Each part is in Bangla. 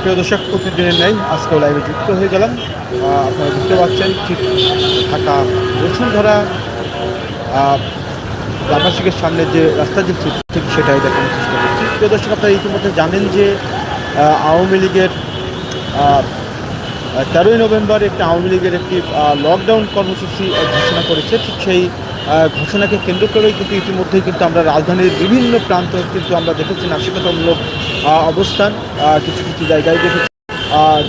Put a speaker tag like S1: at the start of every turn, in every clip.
S1: প্রিয় দর্শক প্রতিদিনের নেই, আজকেও লাইভে যুক্ত হয়ে গেলাম। আপনারা দেখতে পাচ্ছেন ঠিক ঢাকা বসুন্ধরা আবাসিকের সামনে যে রাস্তা যে ঠিক সেটাই দেখানোর চেষ্টা করছি। প্রিয় দর্শক, আপনারা ইতিমধ্যে জানেন যে আওয়ামী লীগের তেরোই নভেম্বর একটি আওয়ামী লীগের একটি লকডাউন কর্মসূচি ঘোষণা করেছে, ঠিক সেই ঘোষণাকে কেন্দ্র করেই কিন্তু ইতিমধ্যেই কিন্তু আমরা রাজধানীর বিভিন্ন প্রান্ত কিন্তু আমরা দেখেছি নাশিকতামূলক অবস্থান কিছু কিছু জায়গায় দেখেছি।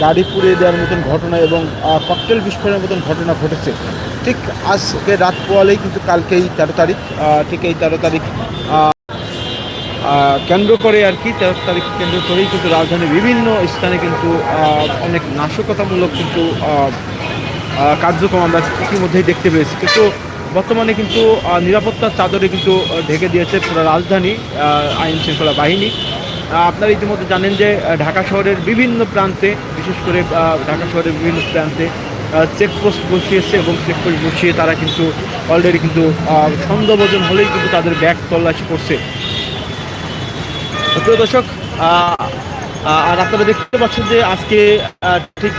S1: গাড়ি পুড়িয়ে দেওয়ার মতন ঘটনা এবং ককটেল বিস্ফোরণের মতন ঘটনা ঘটেছে। ঠিক আজকে রাত পোয়ালেই কিন্তু কালকেই তেরো তারিখ ঠিক এই তেরো তারিখ কেন্দ্র করে আর কি তেরো তারিখ কেন্দ্র করেই কিন্তু রাজধানীর বিভিন্ন স্থানে কিন্তু অনেক নাশকতামূলক কিন্তু কার্যক্রম আমরা ইতিমধ্যেই দেখতে পেয়েছি। কিন্তু বর্তমানে কিন্তু নিরাপত্তার চাদরে কিন্তু ঢেকে দিয়েছে পুরো রাজধানী আইন শৃঙ্খলা বাহিনী। আপনারা ইতিমধ্যে জানেন যে ঢাকা শহরের বিভিন্ন প্রান্তে, বিশেষ করে ঢাকা শহরের বিভিন্ন প্রান্তে চেকপোস্ট বসিয়েছে এবং চেকপোস্ট বসিয়ে তারা কিন্তু অলরেডি কিন্তু সন্দেহভোজন হলেই কিন্তু তাদের ব্যাগ তল্লাশি করছে। প্রিয় দর্শক আর আপনারা দেখতে পাচ্ছেন যে আজকে ঠিক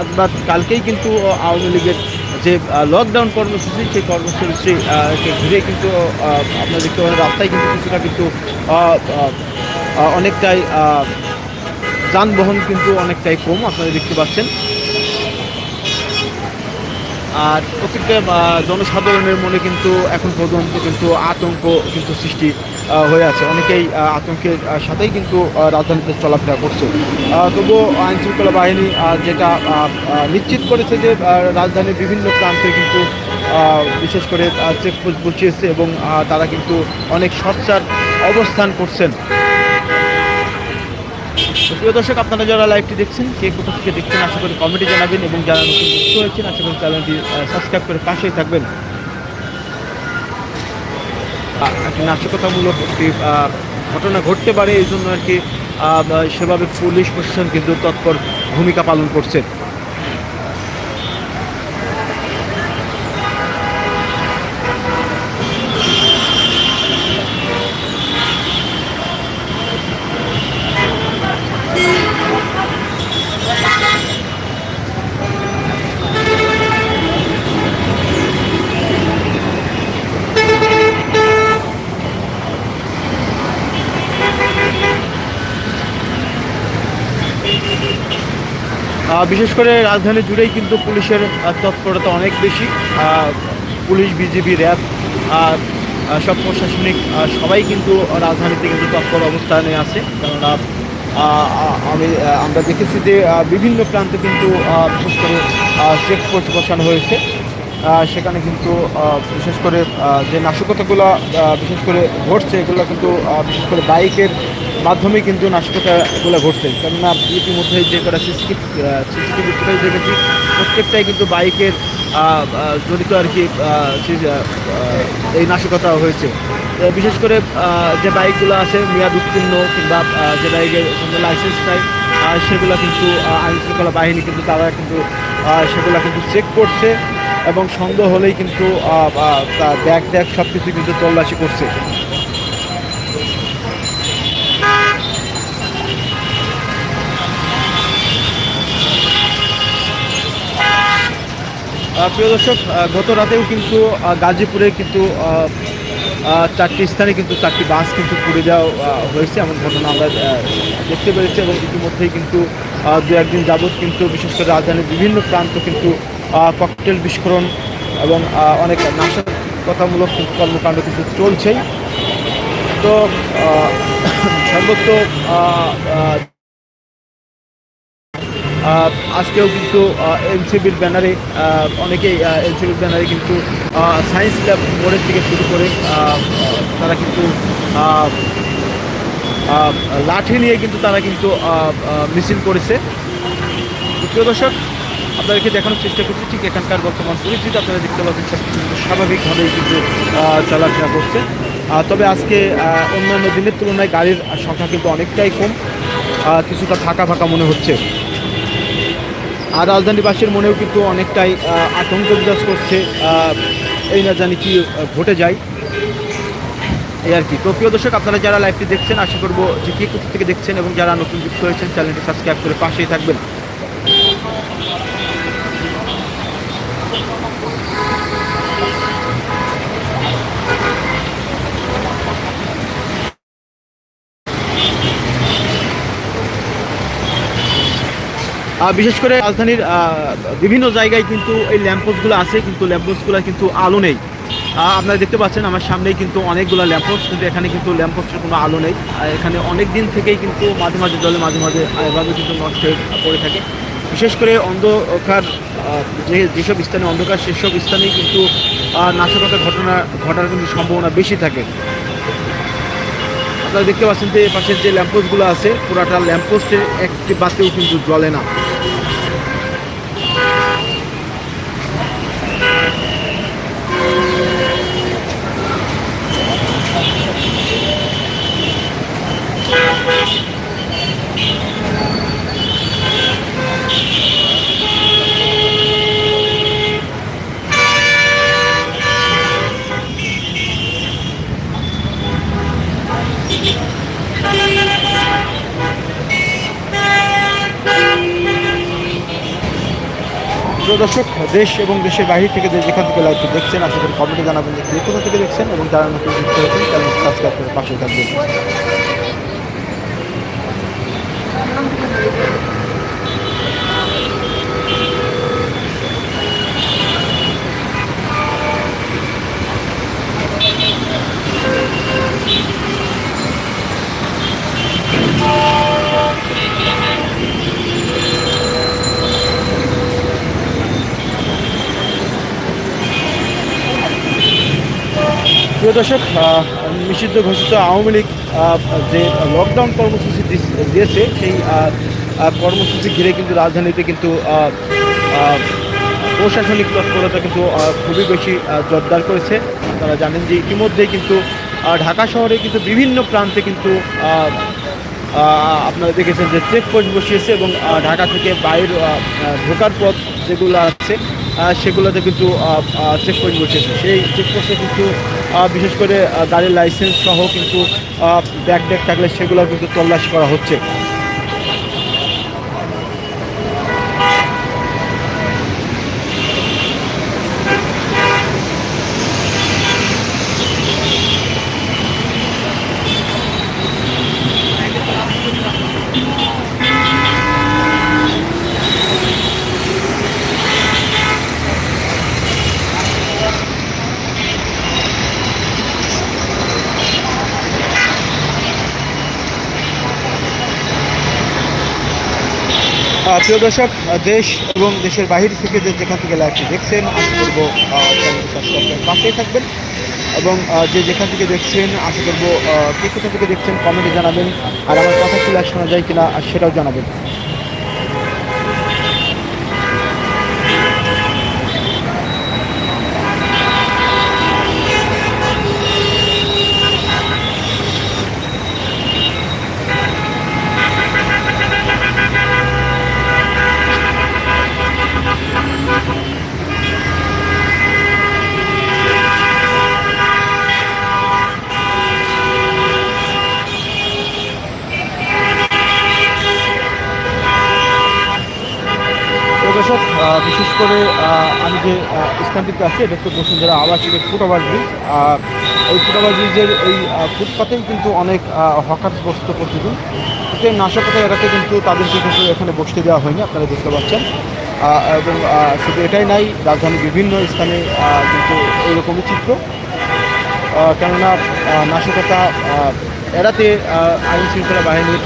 S1: আজ কালকেই কিন্তু, আওয়ামী লীগের যে লকডাউন কর্মসূচি, সেই কর্মসূচি ঘিরে কিন্তু আপনার দেখতে পাবেন রাস্তায় কিন্তু কিছুটা কিন্তু অনেকটাই যানবাহন কিন্তু অনেকটাই কম, আপনারা দেখতে পাচ্ছেন। আর প্রত্যেকটা জনসাধারণের মনে কিন্তু এখন পর্যন্ত কিন্তু আতঙ্ক কিন্তু সৃষ্টি হয়ে আছে। অনেকেই আতঙ্কের সাথেই কিন্তু রাজধানীতে চলাফেরা করছে। তবুও আইন শৃঙ্খলা বাহিনী যেটা নিশ্চিত করেছে যে রাজধানীর বিভিন্ন প্রান্তে কিন্তু বিশেষ করে চেকপোস্ট বসিয়েছে এবং তারা কিন্তু অনেক সচ্চার অবস্থান করছেন। প্রিয় দর্শক, আপনারা যারা লাইভটি দেখছেন, কে কোথা থেকে দেখছেন, আশা করি কমেন্টে জানাবেন এবং যারা নতুন যুক্ত হয়েছেন, আশা করি চ্যানেলটি সাবস্ক্রাইব করে পাশেই থাকবেন। একটি নাশকতামূলক একটি ঘটনা ঘটতে পারে, এই জন্য আর কি সেভাবে পুলিশ প্রশাসন কিন্তু তৎপর ভূমিকা পালন করছে। বিশেষ করে রাজধানী জুড়েই কিন্তু পুলিশের তৎপরতা অনেক বেশি। পুলিশ, বিজিবি, র্যাব সব প্রশাসনিক সবাই কিন্তু রাজধানীতে কিন্তু তৎপর অবস্থানে আছে। কেননা আমি আমরা দেখেছি যে বিভিন্ন প্রান্তে কিন্তু বিশেষ করে চেকপোস্ট বসানো হয়েছে। সেখানে কিন্তু বিশেষ করে যে নাশকতাগুলো বিশেষ করে ঘটছে, এগুলো কিন্তু বিশেষ করে বাইকের মাধ্যমে কিন্তু নাশকতাগুলো ঘটছে। কেননা ইতিমধ্যে যে কটা সিসিটিভি সিসিটিভি ফুটেজ দেখেছি, প্রত্যেকটাই কিন্তু বাইকের জড়িত আর কি এই নাশকতা হয়েছে। বিশেষ করে যে বাইকগুলো আছে, মেয়াদ উত্তীর্ণ কিংবা যে বাইকের লাইসেন্স নাই সেগুলো কিন্তু আইন শৃঙ্খলা বাহিনী কিন্তু তারা কিন্তু সেগুলো কিন্তু চেক করছে এবং সন্দেহ হলেই কিন্তু ব্যাগ ট্যাগ সব কিছু কিন্তু তল্লাশি করছে। প্রিয় দর্শক গত রাতেও কিন্তু গাজীপুরে কিন্তু চারটি স্থানে কিন্তু চারটি বাস কিন্তু পুড়ে আহ, হয়েছে এমন ঘটনা আমরা দেখতে পেরেছি এবং ইতিমধ্যেই কিন্তু দু একদিন যাবৎ কিন্তু বিশেষ করে রাজধানীর বিভিন্ন প্রান্ত কিন্তু ককটেল বিস্ফোরণ এবং অনেক নাশকতামূলক কিন্তু কর্মকাণ্ড কিন্তু চলছেই। তো সর্বত্র আজকেও কিন্তু এনসিবির ব্যানারে অনেকেই এনসিবির ব্যানারে কিন্তু সায়েন্স ল্যাব মোড়ের থেকে শুরু করে তারা কিন্তু লাঠি নিয়ে কিন্তু তারা কিন্তু মিছিল করেছে। প্রিয় দর্শক, আপনাদেরকে দেখানোর চেষ্টা করছি, ঠিক এখানকার বর্তমান পরিস্থিতি, আপনারা দেখতে পাচ্ছেন স্বাভাবিকভাবেই কিন্তু চলাফেরা করছে। তবে আজকে অন্যান্য দিনের তুলনায় গাড়ির সংখ্যা কিন্তু অনেকটাই কম। কিছুটা ফাঁকা ফাঁকা মনে হচ্ছে। আর রাজধানীবাসীর মনেও কিন্তু অনেকটাই আতঙ্ক বিরাজ করছে এই না জানি কি ঘটে যায়। এই আর কি। তো প্রিয় দর্শক, আপনারা যারা লাইভটি দেখছেন, আশা করব যে কে কোথা থেকে দেখছেন এবং যারা নতুন যুক্ত হয়েছেন চ্যানেলটি সাবস্ক্রাইব করে পাশেই থাকবেন। বিশেষ করে রাজধানীর বিভিন্ন জায়গায় কিন্তু এই ল্যাম্পোস্টগুলো আছে কিন্তু ল্যাম্পোস্টগুলো কিন্তু আলো নেই। আপনারা দেখতে পাচ্ছেন আমার সামনেই কিন্তু অনেকগুলো ল্যাম্পোস্ট কিন্তু এখানে কিন্তু ল্যাম্পোস্টের কোনো আলো নেই। এখানে অনেক দিন থেকেই কিন্তু মাঝে মাঝে জলে মাঝে মাঝে এভাবে কিন্তু নষ্ট হয়ে পড়ে থাকে। বিশেষ করে অন্ধকার যে যেসব স্থানে অন্ধকার সেসব স্থানেই কিন্তু আহ, নাশকতার ঘটনা ঘটার কিন্তু সম্ভাবনা বেশি থাকে। আপনারা দেখতে পাচ্ছেন যে পাশের যে ল্যাম্পোস্টগুলো আছে পুরাটা ল্যাম্পোস্টের একটি বাতিও কিন্তু জ্বলে না। দর্শক, দেশ এবং দেশের বাইরে থেকে যেখান থেকে লাইভটি দেখছেন, আশা করি কমেন্টে জানাবেন যে কোথা থেকে দেখছেন এবং যারা নতুন যুক্ত হয়েছেন, তারা সাবস্ক্রাইব করে পাশে থাকবেন। দর্শক নিষিদ্ধ ঘোষিত আওয়ামী লীগ যে লকডাউন কর্মসূচি দিয়েছে, সেই কর্মসূচি ঘিরে কিন্তু রাজধানীতে কিন্তু প্রশাসনিক তৎপরতা কিন্তু খুবই বেশি জোরদার করেছে। তারা জানেন যে ইতিমধ্যেই কিন্তু ঢাকা শহরে কিন্তু বিভিন্ন প্রান্তে কিন্তু আপনারা দেখেছেন যে চেক পোস্ট বসিয়েছে এবং ঢাকা থেকে বাইরে ঢোকার পথ যেগুলো আছে সেগুলোতে কিন্তু চেক পোস্ট বসিয়েছে। সেই চেক পোস্টে কিন্তু বিশেষ করে গাড়ির লাইসেন্স সহ কিন্তু ট্যাগ থাকলে সেগুলো কিন্তু তল্লাশি করা হচ্ছে। প্রিয় দর্শক দেশ এবং দেশের বাহির থেকে যে যেখান থেকে লাইভটি দেখছেন, আশা করব সাবস্ক্রাইবের সাবস্ক্রাইব করে পাশেই থাকবেন এবং যে যেখান থেকে দেখছেন, আশা করব কে কোথা থেকে দেখছেন কমেন্টে জানাবেন। আর আমার কথা ক্লিয়ার শোনা যায় কিনা, সেটাও জানাবেন তো দর্শক আহ, বিশেষ করে আহ, আমি যে স্থানটিতে আছি এটা হচ্ছে বসুন্ধরা আবাসিকের ফুটওভার ব্রিজ। আহ, এই ফুটওভার ব্রিজের এই ফুটপাতেই কিন্তু অনেক হকার বসত প্রতিদিন। এতে নাশকতা এড়াতে কিন্তু তাদেরকে কিন্তু এখানে বসতে দেওয়া হয়নি আপনারা দেখতে পাচ্ছেন। এবং শুধু এটাই নাই রাজধানীর বিভিন্ন স্থানে কিন্তু এইরকমই চিত্র। কেননা নাশকতা এড়াতে আইন শৃঙ্খলা বাহিনীর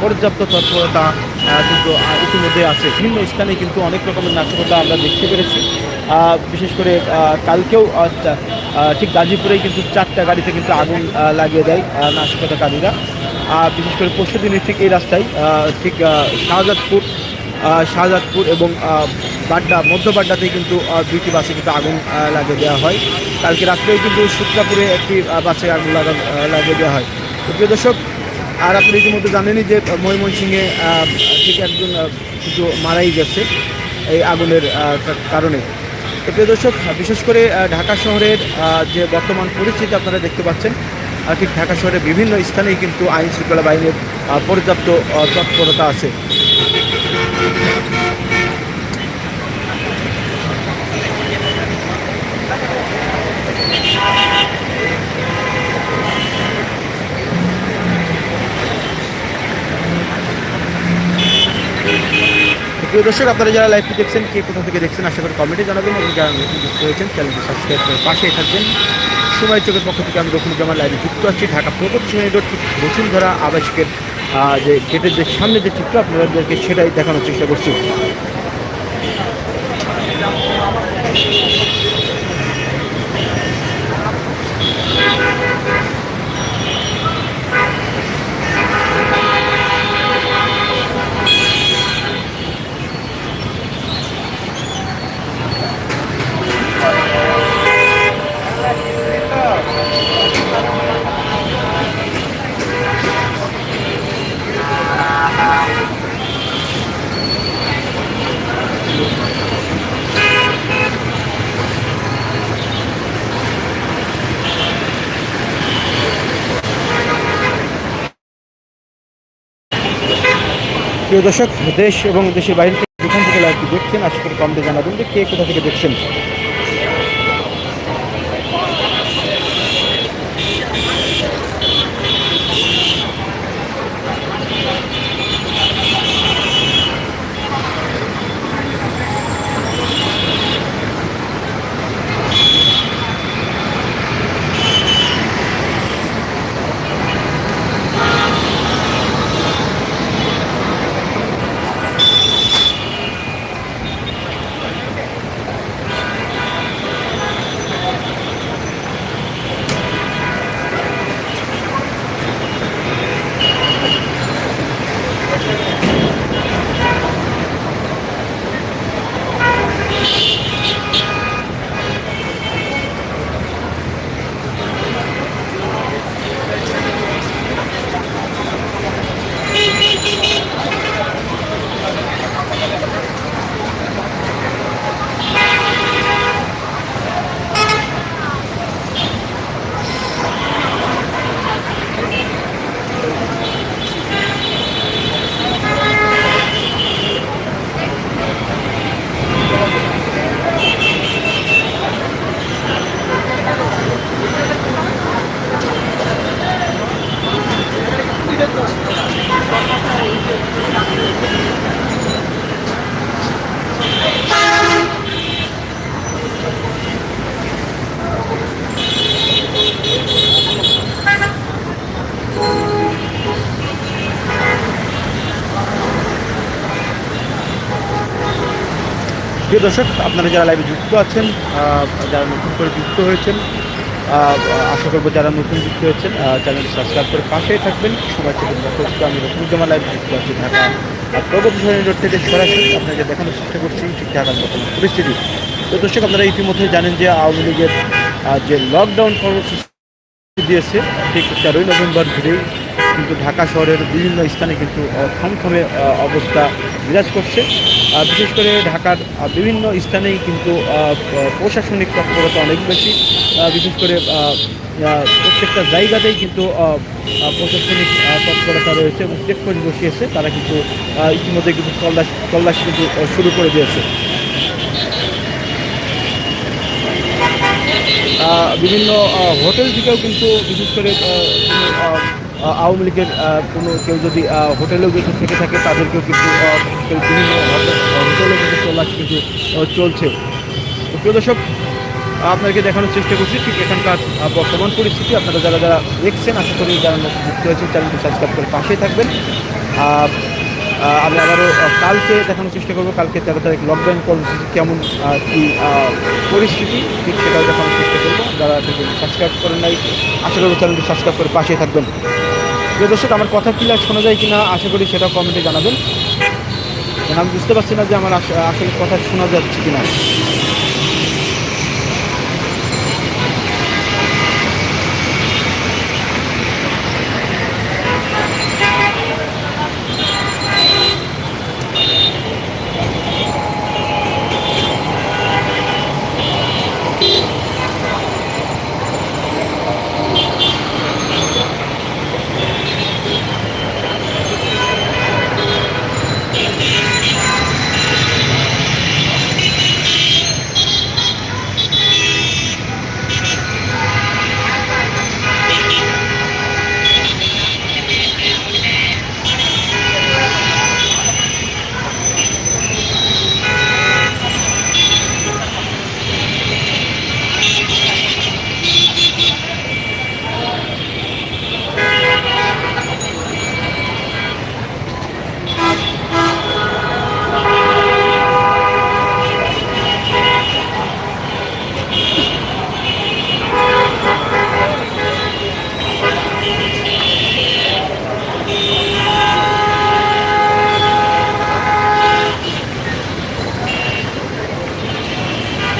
S1: পর্যাপ্ত তৎপরতা কিন্তু ইতিমধ্যে আছে। বিভিন্ন স্থানে কিন্তু অনেক রকমের নাশকতা আমরা দেখতে পেরেছি। বিশেষ করে কালকেও আহ, ঠিক গাজীপুরেই কিন্তু চারটা গাড়িতে কিন্তু আগুন লাগিয়ে দেয় নাশকতাকারীরা বিশেষ করে পরশু দিনের ঠিক এই রাস্তায় ঠিক শাহজাদপুর শাহজাদপুর এবং বাড্ডা মধ্য বাড্ডাতে কিন্তু দুইটি বাসে কিন্তু আগুন লাগিয়ে দেওয়া হয়। কালকে রাত্রেও কিন্তু সূত্রাপুরে একটি বাসে আগুন লাগা লাগিয়ে দেওয়া হয়। প্রিয় দর্শক আর আপনি ইতিমধ্যে জানেনই যে ময়মন ময়মনসিংহে ঠিক একজন কিছু মারাই গেছে এই আগুনের কারণে। প্রিয় দর্শক, বিশেষ করে ঢাকা শহরের যে বর্তমান পরিস্থিতি আপনারা দেখতে পাচ্ছেন ঠিক ঢাকা শহরের বিভিন্ন স্থানেই কিন্তু আইন শৃঙ্খলা বাহিনীর পর্যাপ্ত তৎপরতা আছে। প্রিয় দর্শক, আপনারা যারা লাইভটি দেখছেন, কে কোথা থেকে দেখছেন, আশা করি কমেন্টে জানাবেন এবং যারা নতুন যুক্ত হয়েছেন চ্যানেলটি সাবস্ক্রাইব করে পাশে থাকবেন। সময় চোখের পক্ষ থেকে আমি রকুনুজ্জামান লাইভে যুক্ত আছি, ঢাকা প্রকট শ্রেণি রোড ঠিক বসুন্ধরা আবাসিকের যে গেটের যে সামনে যে চিত্র, আপনাদেরকে সেটাই দেখানোর চেষ্টা করছি। প্রিয় দর্শক, দেশ এবং দেশের বাইরে থেকে যেখান থেকে লাইভটি দেখছেন, আশা করি কমেন্টে জানাবেন যে কে কোথা থেকে দেখছেন। Shh. প্রিয় দর্শক, আপনারা যারা লাইভে যুক্ত আছেন যারা নতুন করে যুক্ত হয়েছেন আশা করব যারা নতুন যুক্ত হয়েছেন চ্যানেলটি সাবস্ক্রাইব করে পাশেই থাকবেন। সবাই থেকে আমি রকমুজ্জামান লাইভে যুক্ত আছি ঢাকা আর প্রগতি সরণী রোড থেকে সরাসরি আপনাকে দেখানোর চেষ্টা করছি ঠিক ঢাকার মতন পরিস্থিতি। তো দর্শক, আপনারা ইতিমধ্যে জানেন যে আওয়ামী লীগের যে লকডাউন কর্মসূচি দিয়েছে, ঠিক তেরোই নভেম্বর ধরেই কিন্তু ঢাকা শহরের বিভিন্ন স্থানে কিন্তু থমথমে অবস্থা বিরাজ করছে। বিশেষ করে ঢাকার বিভিন্ন স্থানেই কিন্তু প্রশাসনিক তৎপরতা অনেক বেশি। বিশেষ করে প্রত্যেকটা জায়গাতেই কিন্তু প্রশাসনিক তৎপরতা রয়েছে এবং চেকপোস্ট বসিয়েছে। তারা কিন্তু ইতিমধ্যে কিন্তু তল্লাশ, তল্লাশি কিন্তু শুরু করে দিয়েছে। বিভিন্ন হোটেল থেকেও কিন্তু, বিশেষ করে আওয়ামী লীগের কোনো কেউ যদি হোটেলেও কিন্তু থেকে থাকে, তাদেরকেও কিন্তু বিভিন্ন হোটেল- কিন্তু তল্লাশি কিন্তু চলছে। প্রিয় দর্শক আপনাকে দেখানোর চেষ্টা করছি, ঠিক এখানকার বর্তমান পরিস্থিতি। আপনারা যারা যারা দেখছেন, আশা করি যারা যুক্ত হয়েছেন, চ্যানেলটি সাবস্ক্রাইব করে পাশেই থাকবেন। আমি আবারও কালকে দেখানোর চেষ্টা করব, কালকে তেরো তারিখ লকডাউন কর্মসূচি কেমন কি পরিস্থিতি, ঠিক সেটাও দেখানোর চেষ্টা করব। যারা সাবস্ক্রাইব করেন নাই, আশা করব চ্যানেলটি সাবস্ক্রাইব করে পাশেই থাকবেন। প্রিয় দর্শক, আমার কথা ক্লিয়ার শোনা যায় কিনা আশা করি সেটা কমেন্টে জানাবেন। আমি বুঝতে পারছি না যে আমার আস- আসলে কথা শোনা যাচ্ছে কিনা।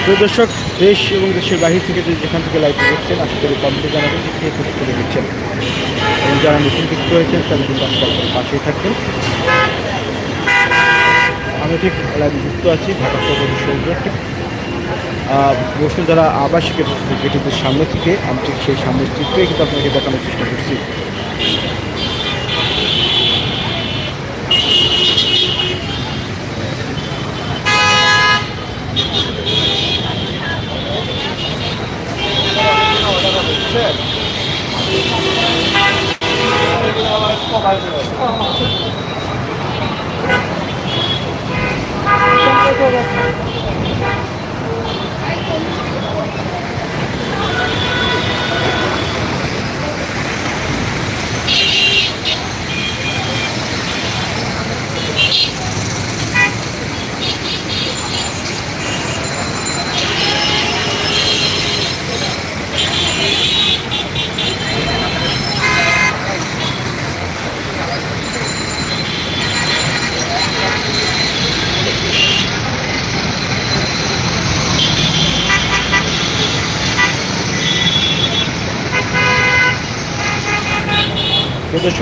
S1: দর্শক, দেশ এবং দেশের বাহির থেকে যে যেখান থেকে লাইভ দেখছেন, আশা করি কমেন্টে জানাবেন যে কে কোথা থেকে দেখছেন এবং যারা নতুন যুক্ত হয়েছেন, তাদের কিন্তু সাবস্ক্রাইব করে পাশেই থাকবেন। আমি ঠিক লাইভে যুক্ত আছি, ঢাকা শহর সমুদ্র ঠিক বসুন্ধরা আবাসিকের গেটের সামনে থেকে, আমি ঠিক সেই সামনের চিত্রই কিন্তু আপনাকে দেখানোর চেষ্টা করছি। প্রিয়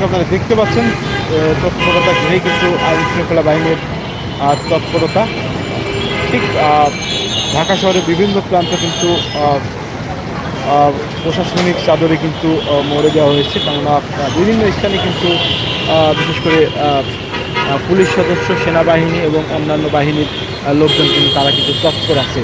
S1: আপনারা দেখতে পাচ্ছেন তৎপরতা ঘিরেই কিন্তু আইন শৃঙ্খলা বাহিনীর তৎপরতা। ঠিক ঢাকা শহরের বিভিন্ন প্রান্তে কিন্তু প্রশাসনিক চাদরে কিন্তু মরে দেওয়া হয়েছে। কেননা বিভিন্ন স্থানে কিন্তু বিশেষ করে পুলিশ সদস্য, সেনাবাহিনী এবং অন্যান্য বাহিনীর লোকজন কিন্তু তারা কিন্তু তৎপর আছে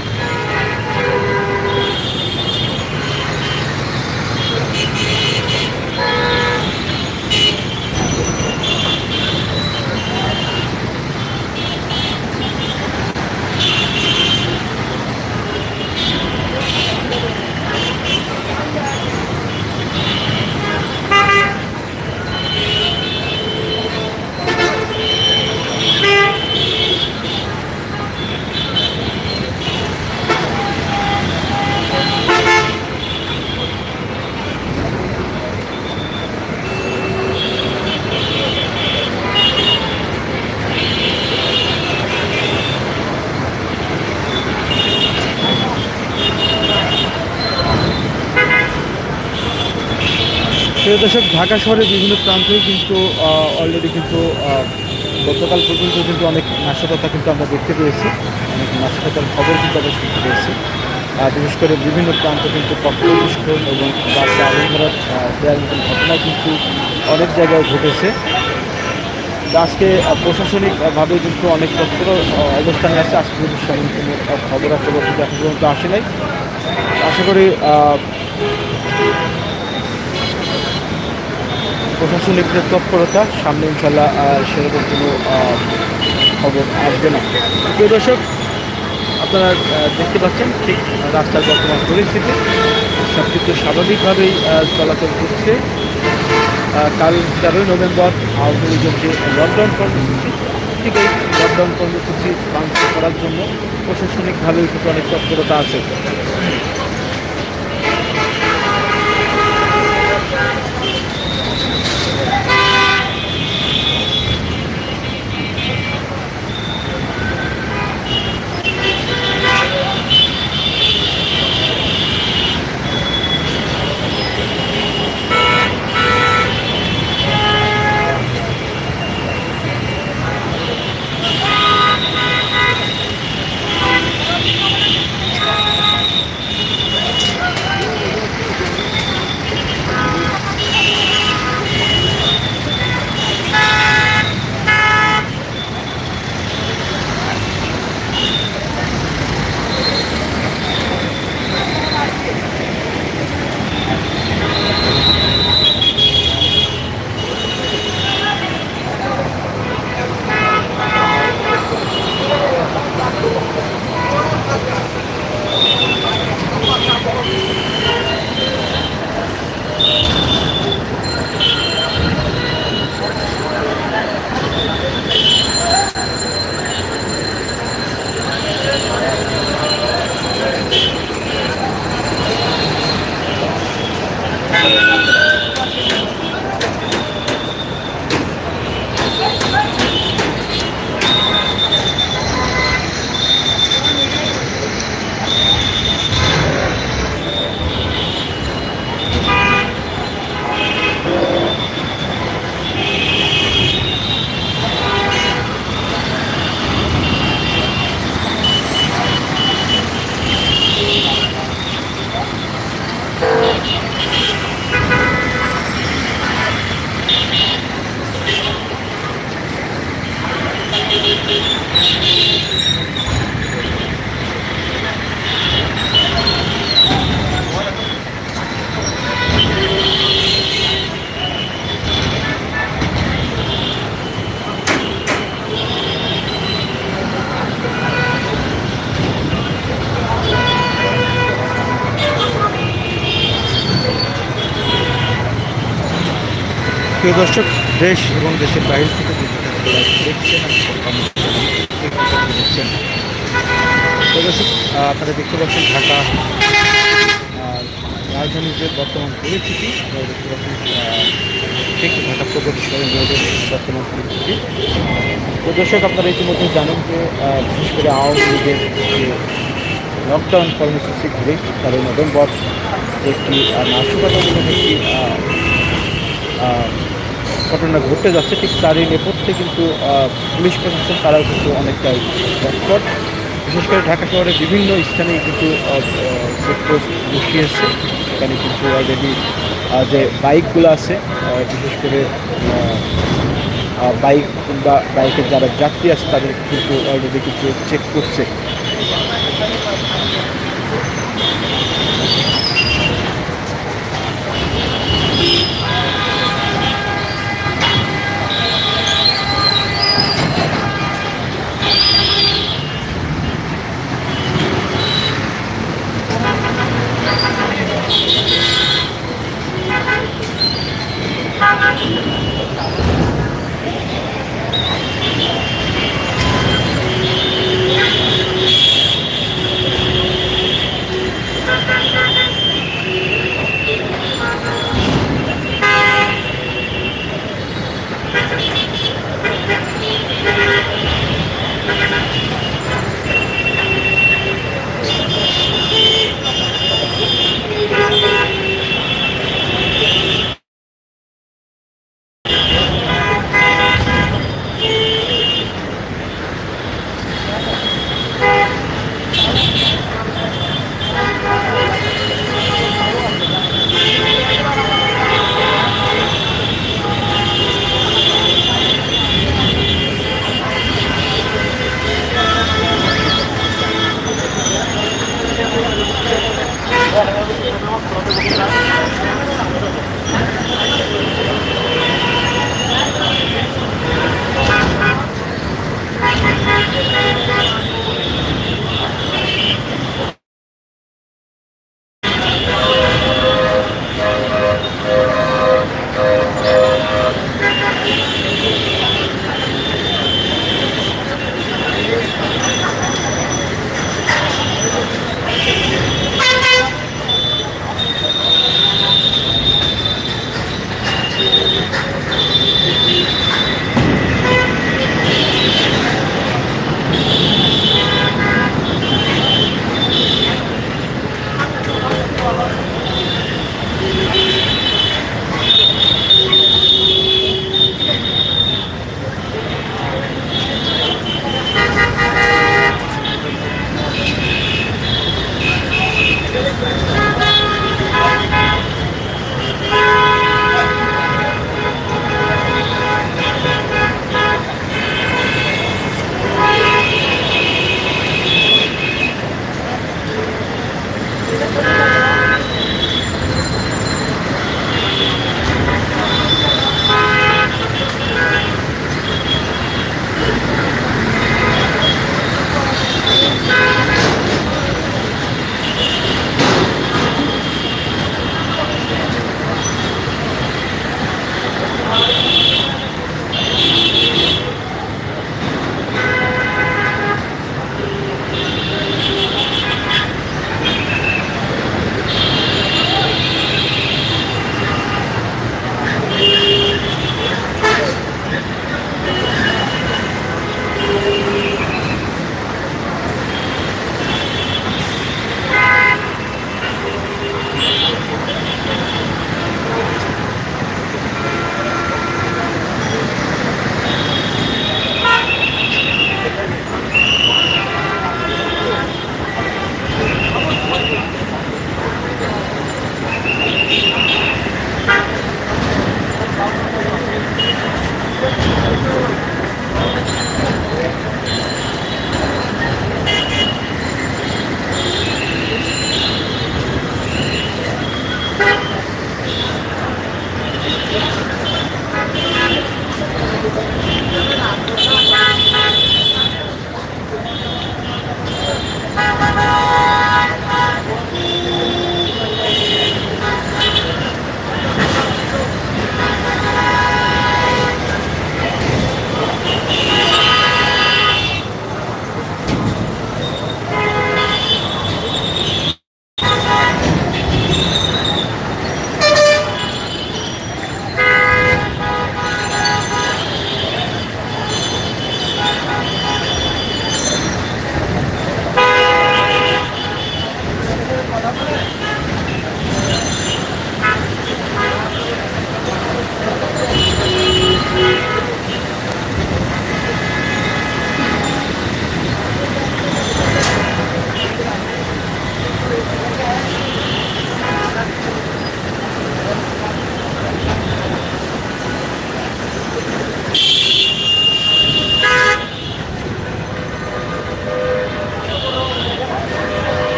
S1: প্রিয় দর্শক ঢাকা শহরের বিভিন্ন প্রান্তেই কিন্তু অলরেডি কিন্তু গতকাল পর্যন্ত কিন্তু অনেক নাশকতা কিন্তু আমরা দেখতে পেয়েছি। অনেক নাশকতার খবর কিন্তু আমরা শুনতে পেয়েছি। বিশেষ করে বিভিন্ন প্রান্তে কিন্তু ককটেল বিস্ফোরণ এবং বাসে আগুন ধরার দেওয়ার ঘটনা কিন্তু অনেক জায়গায় ঘটেছে। আজকে প্রশাসনিকভাবে কিন্তু অনেক আহ, অবস্থানে আছে। আজকে কিন্তু সেমন কোনো আহ, খবর আছে বলতে এখন পর্যন্ত আসে নাই। আশা করি প্রশাসনিক যে তৎপরতা, সামনে ইনশাল্লাহ সেরকম কোনো খবর আসবে না। প্রিয় দর্শক, আপনারা দেখতে পাচ্ছেন, ঠিক রাস্তার বর্তমান পরিস্থিতি। সব কিছু স্বাভাবিকভাবেই চলাচল করছে। কাল তেরোই নভেম্বর আওয়ামী লীগের যে লকডাউন কর্মসূচি, ঠিক এই লকডাউন কর্মসূচি বাঞ্ছিত করার জন্য প্রশাসনিকভাবেও কিন্তু অনেক তৎপরতা আছে। প্রিয় দর্শক, দেশ এবং দেশের বাইরে থেকে দেখছেন প্রিয় দর্শক আপনারা দেখতে পাচ্ছেন ঢাকা রাজধানীর যে বর্তমান পরিস্থিতি দেখতে পাচ্ছেন ঠিক ঢাকা রোডের বর্তমান পরিস্থিতি। তো দর্শক, আপনারা ইতিমধ্যে জানেন যে বিশেষ করে আওয়ামী লীগের যে লকডাউন কর্মসূচি ঘিরে তেরোই নভেম্বর একটি নাশকতামূলক একটি ঘটনা ঘটতে যাচ্ছে, ঠিক তারই নেপথ্যে কিন্তু পুলিশ প্রশাসন তারাও কিন্তু অনেকটাই তৎপর বিশেষ করে ঢাকা শহরের বিভিন্ন স্থানে কিন্তু চেকপোস্ট বসিয়েছে, সেখানে কিন্তু অলরেডি যে বাইকগুলো আছে বিশেষ করে বাইক কিংবা বাইকের যারা যাত্রী আছে, তাদের কিন্তু অলরেডি কিন্তু চেক করছে।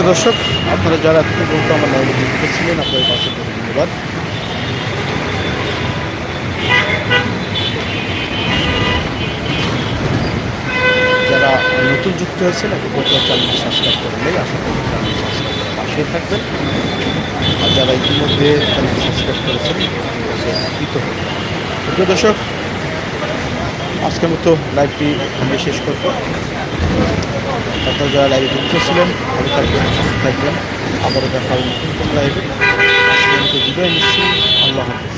S1: প্রিয় দর্শক, আপনারা যারা এতক্ষণ পর্যন্ত আমার লাইভে যুক্ত ছিলেন আপনাদের পাশে ধন্যবাদ। যারা নতুন যুক্ত হয়েছেন এতক্ষণ চ্যানেলটি সাবস্ক্রাইব করেন নাই, আশা করি চ্যানেলটি সাবস্ক্রাইব করে পাশে থাকবেন। আর যারা ইতিমধ্যে চ্যানেলটি সাবস্ক্রাইব করেছেন কৃত প্রিয় দর্শক, আজকের মতো লাইভটি আমি শেষ করব। আপনারা যারা লাইভে যুক্ত ছিলেন ভালো থাকবেন সুস্থ থাকবেন। আবারও দেখা হবে নতুন লাইভে বিদায় নিচ্ছি। আল্লাহ হাফিজ।